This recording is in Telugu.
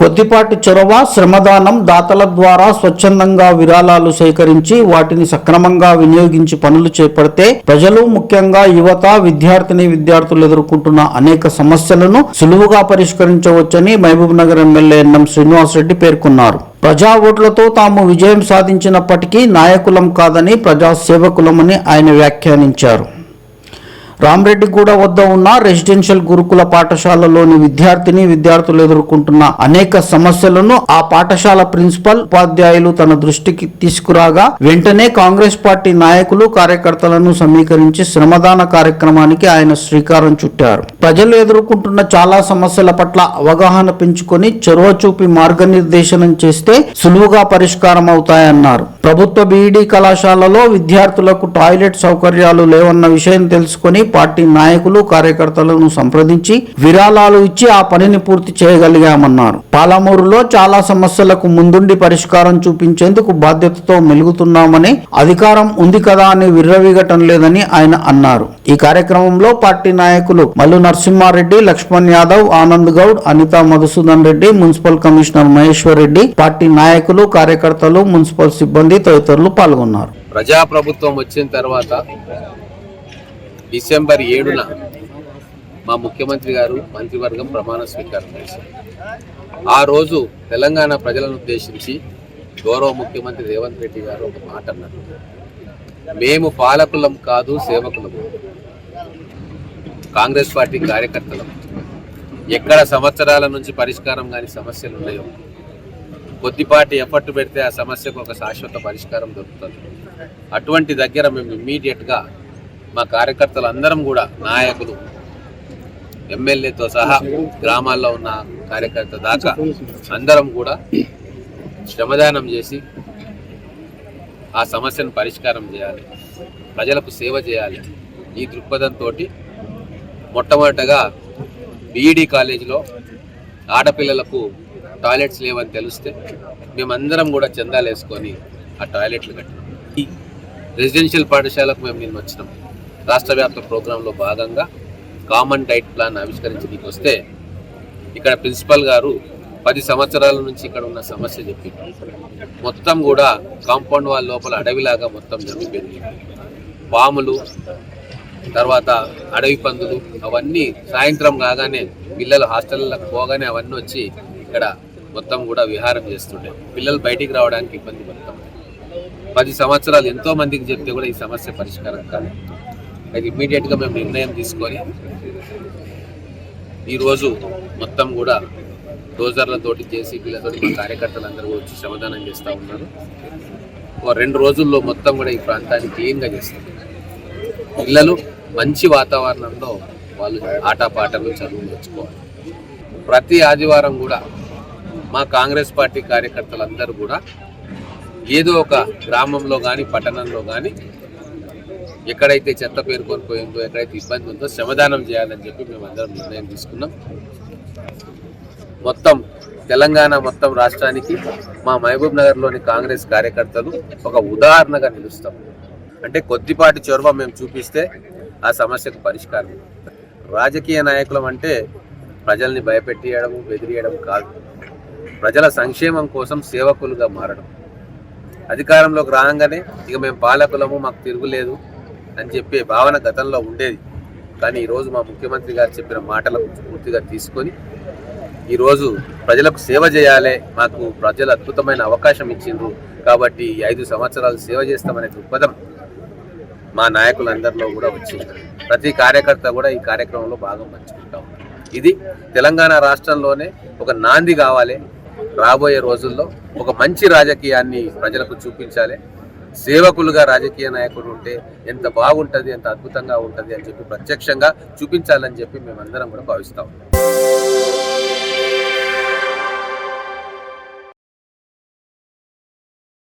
కొద్దిపాటి చొరవ శ్రమదానం దాతల ద్వారా స్వచ్ఛందంగా విరాళాలు సేకరించి వాటిని సక్రమంగా వినియోగించి పనులు చేపడితే ప్రజలు ముఖ్యంగా యువత విద్యార్థిని విద్యార్థులు ఎదుర్కొంటున్న అనేక సమస్యలను సులువుగా పరిష్కరించవచ్చని Mahbubnagar MLA N M Srinivasareddy పేర్కొన్నారు. ప్రజా ఓట్లతో తాము విజయం సాధించినప్పటికీ నాయకులం కాదని ప్రజా సేవకులమని ఆయన వ్యాఖ్యానించారు. రామరెడ్డిగూడ వద్ద ఉన్న రెసిడెన్షియల్ గురుకుల పాఠశాలలోని విద్యార్థిని విద్యార్థులు ఎదుర్కొంటున్న అనేక సమస్యలను ఆ పాఠశాల ప్రిన్సిపల్ ఉపాధ్యాయులు తన దృష్టికి తీసుకురాగా వెంటనే కాంగ్రెస్ పార్టీ నాయకులు కార్యకర్తలను సమీకరించి శ్రమదాన కార్యక్రమానికి ఆయన శ్రీకారం చుట్టారు. ప్రజలు ఎదుర్కొంటున్న చాలా సమస్యల పట్ల అవగాహన పెంచుకొని చొరవ చూపి మార్గనిర్దేశనం చేస్తే సులువుగా పరిష్కారం అవుతాయన్నారు ప్రభుత్వ బీఈడీ కళాశాలలో విద్యార్థులకు టాయిలెట్ సౌకర్యాలు లేవన్న విషయం తెలుసుకొని పార్టీ నాయకులు కార్యకర్తలను సంప్రదించి విరాళాలు ఇచ్చి ఆ పనిని పూర్తి చేయగలిగామన్నారు. పాలమూరులో చాలా సమస్యలకు ముందుండి పరిష్కారం చూపించేందుకు బాధ్యతతో మెలుగుతున్నామని అధికారం ఉంది కదా అని విర్రవీగటం లేదని ఆయన అన్నారు. ఈ కార్యక్రమంలో పార్టీ నాయకులు Mallu Narasimhareddy Lakshman Yadav Anand Goud Anitha Madhusudan Reddy municipal commissioner Maheshwar Reddy party నాయకులు కార్యకర్తలు మున్సిపల్ సిబ్బంది తదితరులు పాల్గొన్నారు. ప్రజాప్రభుత్వం వచ్చిన తర్వాత డిసెంబర్ ఏడున మా ముఖ్యమంత్రి గారు మంత్రివర్గం ప్రమాణ స్వీకారం చేశారు. ఆ రోజు తెలంగాణ ప్రజలను ఉద్దేశించి గౌరవ ముఖ్యమంత్రి రేవంత్ రెడ్డి గారు ఒక మాట అన్నారు. మేము పాలకులం కాదు సేవకులం. కాంగ్రెస్ పార్టీ కార్యకర్తలం. ఎక్కడ సంవత్సరాల నుంచి పరిష్కారం కాని సమస్యలు ఉన్నాయో కొద్దిపాటి ఎఫర్ట్ పెడితే ఆ సమస్యకు ఒక శాశ్వత పరిష్కారం దొరుకుతుంది. అటువంటి దగ్గర మేము ఇమ్మీడియట్గా మా కార్యకర్తలు అందరం కూడా నాయకులు ఎమ్మెల్యేతో సహా గ్రామాల్లో ఉన్న కార్యకర్త దాకా అందరం కూడా శ్రమదానం చేసి ఆ సమస్యను పరిష్కారం చేయాలి. ప్రజలకు సేవ చేయాలి. ఈ దృక్పథంతో మొట్టమొదటగా బీఈడి కాలేజీలో ఆడపిల్లలకు టాయిలెట్స్ లేవని తెలిస్తే మేమందరం కూడా చందాలు వేసుకొని ఆ టాయిలెట్లు కట్టాం. రెసిడెన్షియల్ పాఠశాలకు మేము నిన్న వచ్చినాం. రాష్ట్ర వ్యాప్త ప్రోగ్రాంలో భాగంగా కామన్ డైట్ ప్లాన్ ఆవిష్కరించడానికి వస్తే ఇక్కడ ప్రిన్సిపల్ గారు పది సంవత్సరాల నుంచి ఇక్కడ ఉన్న సమస్య చెప్పి మొత్తం కూడా కాంపౌండ్ వాళ్ళ లోపల అడవిలాగా మొత్తం జరిగిపోయింది పాములు తర్వాత అడవి పందులు అవన్నీ సాయంత్రం కాగానే పిల్లలు హాస్టళ్ళకు పోగానే అవన్నీ వచ్చి ఇక్కడ మొత్తం కూడా విహారం చేస్తుండే. పిల్లలు బయటికి రావడానికి ఇబ్బంది పడుతుంది పది సంవత్సరాలు ఎంతో మందికి చెప్తే కూడా ఈ సమస్య పరిష్కారం కాదు. అది ఇమ్మీడియట్గా మేము నిర్ణయం తీసుకొని ఈరోజు మొత్తం కూడా డోజర్లతోటి జేసీబీలతోటి మా కార్యకర్తలందరూ వచ్చి శ్రమదానం చేస్తూ ఉన్నారు. ఓ రెండు రోజుల్లో మొత్తం కూడా ఈ ప్రాంతాన్ని క్లీన్గా చేస్తాం. పిల్లలు మంచి వాతావరణంలో వాళ్ళు ఆటపాటలు చదువు నేర్చుకోవాలి. ప్రతి ఆదివారం కూడా మా కాంగ్రెస్ పార్టీ కార్యకర్తలందరూ కూడా ఏదో ఒక గ్రామంలో కానీ పట్టణంలో కానీ ఎక్కడైతే చెత్త పేరుకొని పోయిందో ఎక్కడైతే ఇబ్బంది ఉందో శ్రమదానం చేయాలని చెప్పి మేము అందరం నిర్ణయం తీసుకున్నాం. మొత్తం తెలంగాణ మొత్తం రాష్ట్రానికి మా మహబూబ్ నగర్లోని కాంగ్రెస్ కార్యకర్తలు ఒక ఉదాహరణగా నిలుస్తాం. అంటే కొద్దిపాటి చొరవ మేము చూపిస్తే ఆ సమస్యకు పరిష్కారం. రాజకీయ నాయకులం అంటే ప్రజల్ని భయపెట్టియడము బెదిరియడం కాదు. ప్రజల సంక్షేమం కోసం సేవకులుగా మారడం. అధికారంలోకి రాగానే ఇక మేము పాలకులము మాకు తిరుగులేదు అని చెప్పే భావన గతంలో ఉండేది. కానీ ఈరోజు మా ముఖ్యమంత్రి గారు చెప్పిన మాటలకు పూర్తిగా తీసుకొని ఈరోజు ప్రజలకు సేవ చేయాలి మాకు ప్రజలు అద్భుతమైన అవకాశం ఇచ్చిండ్రు. కాబట్టి ఐదు సంవత్సరాలు సేవ చేస్తామనే దృక్పథం మా నాయకులందరిలో కూడా వచ్చింది. ప్రతి కార్యకర్త కూడా ఈ కార్యక్రమంలో భాగం పంచుకుంటాం ఇది తెలంగాణ రాష్ట్రంలోనే ఒక నాంది కావాలి రాబోయే రోజుల్లో ఒక మంచి రాజకీయాన్ని ప్రజలకు చూపించాలి. సేవకులుగా రాజకీయ నాయకుడు ఉంటే ఎంత బాగుంటుంది ఎంత అద్భుతంగా ఉంటుంది అని చెప్పి ప్రత్యక్షంగా చూపించాలని చెప్పి మేమందరం కూడా భావిస్తాం